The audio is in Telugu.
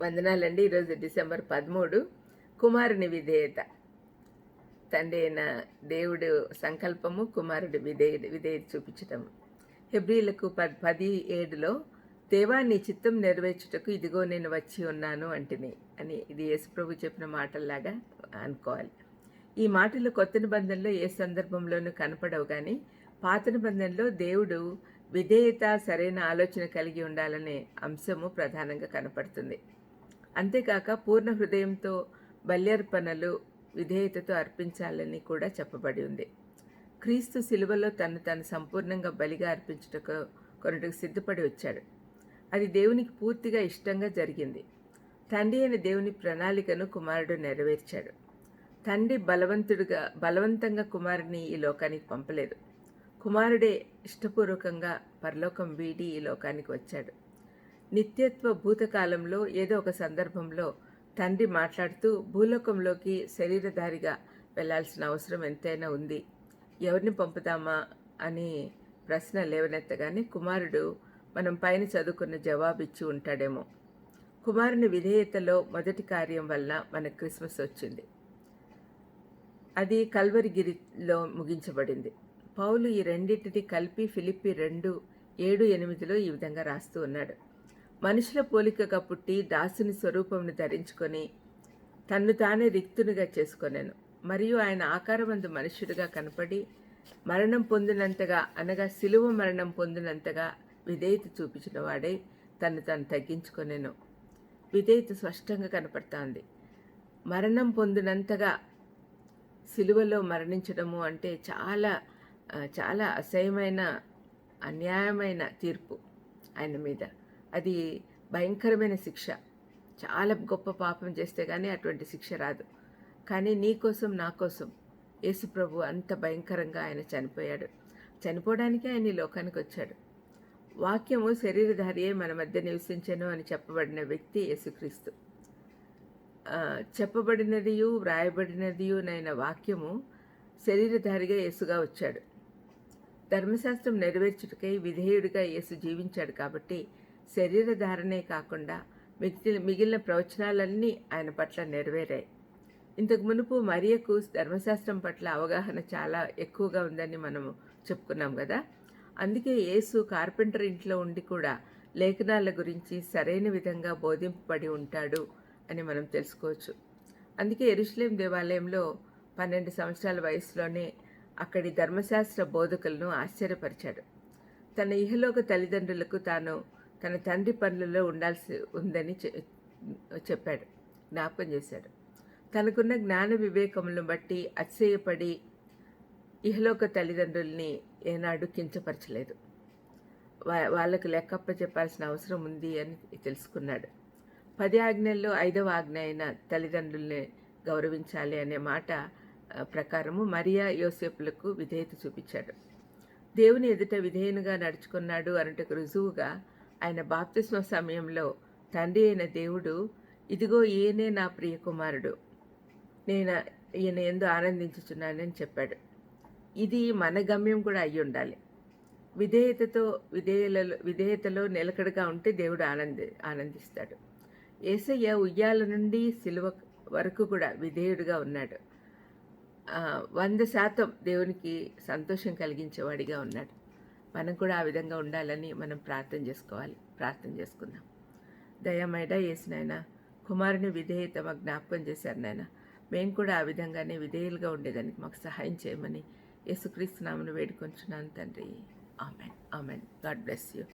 వందనాలండి. ఈరోజు డిసెంబర్ పదమూడు. కుమారుని విధేయత. తండ్రి అయిన దేవుడు సంకల్పము కుమారుడి విధేయ విధేయత చూపించటం హెబ్రిలకు ప పది ఏడులో దేవా నీ చిత్తం నెరవేర్చుటకు ఇదిగో నేను వచ్చి ఉన్నాను అంటిని అని ఇది యేసుప్రభు చెప్పిన మాటల్లాగా అనుకోవాలి. ఈ మాటలు కొత్త నిబంధనలో ఏ సందర్భంలోనూ కనపడవు కానీ పాత నిబంధనలో దేవుడు విధేయత సరైన ఆలోచన కలిగి ఉండాలనే అంశము ప్రధానంగా కనపడుతుంది. అంతేకాక పూర్ణ హృదయంతో బల్యర్పణలు విధేయతతో అర్పించాలని కూడా చెప్పబడి ఉంది. క్రీస్తు శిలువలో తను తను సంపూర్ణంగా బలిగా అర్పించుటకు కొనటకు సిద్ధపడి వచ్చాడు. అది దేవునికి పూర్తిగా ఇష్టంగా జరిగింది. తండ్రి అయిన దేవుని ప్రణాళికను కుమారుడు నెరవేర్చాడు. తండ్రి బలవంతుడుగా బలవంతంగా కుమారుని ఈ లోకానికి పంపలేదు. కుమారుడే ఇష్టపూర్వకంగా పరలోకం వీడి ఈ లోకానికి వచ్చాడు. నిత్యత్వ భూతకాలంలో ఏదో ఒక సందర్భంలో తండ్రి మాట్లాడుతూ భూలోకంలోకి శరీరధారిగా వెళ్ళాల్సిన అవసరం ఎంతైనా ఉంది. ఎవరిని పంపుదామా అని ప్రశ్న లేవనెత్తగానే కుమారుడు మనం పైన చదువుకున్న జవాబు ఇచ్చి ఉంటాడేమో. కుమారుని విధేయతలో మొదటి కార్యం వలన మనకు క్రిస్మస్ వచ్చింది. అది కల్వరిగిరిలో ముగించబడింది. పౌలు ఈ రెండింటిని కలిపి ఫిలిప్పి రెండు ఏడు ఎనిమిదిలో ఈ విధంగా రాస్తూ ఉన్నాడు. మనుషుల పోలికగా పుట్టి దాసుని స్వరూపమును ధరించుకొని తన్ను తానే రిక్తునిగా చేసుకొనెను. మరియు ఆయన ఆకారమందు మనుష్యుడిగా కనపడి మరణం పొందినంతగా అనగా సిలువ మరణం పొందినంతగా విధేయత చూపించిన వాడే తను తాను తగ్గించుకొనెను. విధేయత స్పష్టంగా కనపడుతోంది. మరణం పొందినంతగా సిలువలో మరణించడము అంటే చాలా చాలా అసహ్యమైన అన్యాయమైన తీర్పు ఆయన మీద. అది భయంకరమైన శిక్ష. చాలా గొప్ప పాపం చేస్తే కానీ అటువంటి శిక్ష రాదు. కానీ నీ కోసం నా కోసం యేసుప్రభు అంత భయంకరంగా ఆయన చనిపోయాడు. చనిపోవడానికి ఆయన ఈ లోకానికి వచ్చాడు. వాక్యము శరీరధారియే మన మధ్య నివసించను అని చెప్పబడిన వ్యక్తి యేసుక్రీస్తు. చెప్పబడినదియు వ్రాయబడినదియు నైన వాక్యము శరీరధారిగా యేసుగా వచ్చాడు. ధర్మశాస్త్రం నెరవేర్చుటకై విధేయుడిగా యేసు జీవించాడు కాబట్టి శరీరధారణే కాకుండా మిగిలిన మిగిలిన ప్రవచనాలన్నీ ఆయన పట్ల నెరవేరాయి. ఇంతకు మునుపు మరియకు ధర్మశాస్త్రం పట్ల అవగాహన చాలా ఎక్కువగా ఉందని మనము చెప్పుకున్నాం కదా. అందుకే యేసు కార్పెంటర్ ఇంట్లో ఉండి కూడా లేఖనాల గురించి సరైన విధంగా బోధింపబడి ఉంటాడు అని మనం తెలుసుకోవచ్చు. అందుకే ఎరుషలేం దేవాలయంలో పన్నెండు సంవత్సరాల వయసులోనే అక్కడి ధర్మశాస్త్ర బోధకులను ఆశ్చర్యపరిచాడు. తన ఇహలోక తల్లిదండ్రులకు తాను తన తండ్రి పనులలో ఉండాల్సి ఉందని చె- చెప్పాడు. జ్ఞాపకం చేశాడు. తనకున్న జ్ఞాన వివేకములను బట్టి అతిశయపడి ఇహలోక తల్లిదండ్రుల్ని ఏనాడు కించపరచలేదు. వా- వాళ్ళకు లెక్కప్ప చెప్పాల్సిన అవసరం ఉంది అని తెలుసుకున్నాడు. పది ఆజ్ఞల్లో ఐదవ ఆజ్ఞ అయిన తల్లిదండ్రుల్ని గౌరవించాలి అనే మాట ప్రకారము మరియా యోసేపులకు విధేయత చూపించాడు. దేవుని ఎదుట విధేయునిగా నడుచుకున్నాడు అనటకు రుజువుగా ఆయన బాప్తిస్మ సమయంలో తండ్రి అయిన దేవుడు ఇదిగో ఈయనే నా ప్రియ కుమారుడు నేను ఈయన ఎందు ఆనందించుచున్నానని చెప్పాడు. ఇది మన గమ్యం కూడా అయి ఉండాలి. విధేయతతో విధేయలలో విధేయతలో నిలకడగా ఉంటే దేవుడు ఆనంది ఆనందిస్తాడు. ఏసయ్య ఉయ్యాల నుండి సిలువ వరకు కూడా విధేయుడిగా ఉన్నాడు. వంద శాతం దేవునికి సంతోషం కలిగించేవాడిగా ఉన్నాడు. మనం కూడా ఆ విధంగా ఉండాలని మనం ప్రార్థన చేసుకోవాలి. ప్రార్థన చేసుకుందాం. దయమైడ వేసినాయన కుమారుని విధేయత మాకు జ్ఞాపకం చేశారు నాయన. మేము కూడా ఆ విధంగానే విధేయులుగా ఉండేదానికి మాకు సహాయం చేయమని యేసుక్రీస్తు నామను వేడుకొంచున్నాను తండ్రి. Amen. Amen. God bless you.